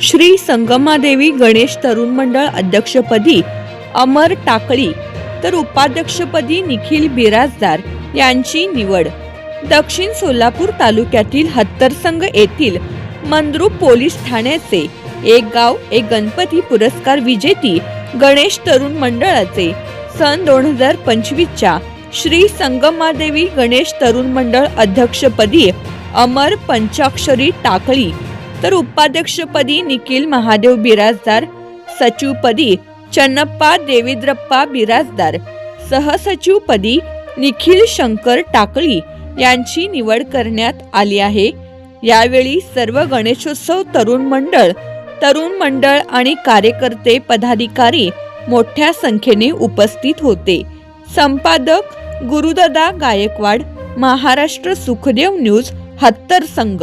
श्री संगमादेवी गणेश तरुण मंडळ अध्यक्षपदी अमर टाकळी तर उपाध्यक्षपदी निखिल बिराजदार यांची निवड. दक्षिण सोलापूर तालुक्यातील हत्तरसंग येथील मंद्रुप पोलीस ठाण्याचे एक गाव एक गणपती पुरस्कार विजेती गणेश तरुण मंडळाचे सन दोन हजार पंचवीसच्या श्री संगमादेवी गणेश तरुण मंडळ अध्यक्षपदी अमर पंचाक्षरी टाकळी तर उपाध्यक्षपदी निखिल महादेव बिराजदार सचिवपदी चन्नप्पा देविद्रप्पा बिराजदार सहसचिवपदी निखिल शंकर टाकळी यांची निवड करण्यात आली आहे. यावेळी सर्व गणेशोत्सव तरुण मंडळ तरुण मंडळ आणि कार्यकर्ते पदाधिकारी मोठ्या संख्येने उपस्थित होते. संपादक गुरुदादा गायकवाड महाराष्ट्र सुखदेव न्यूज हत्तर संघ.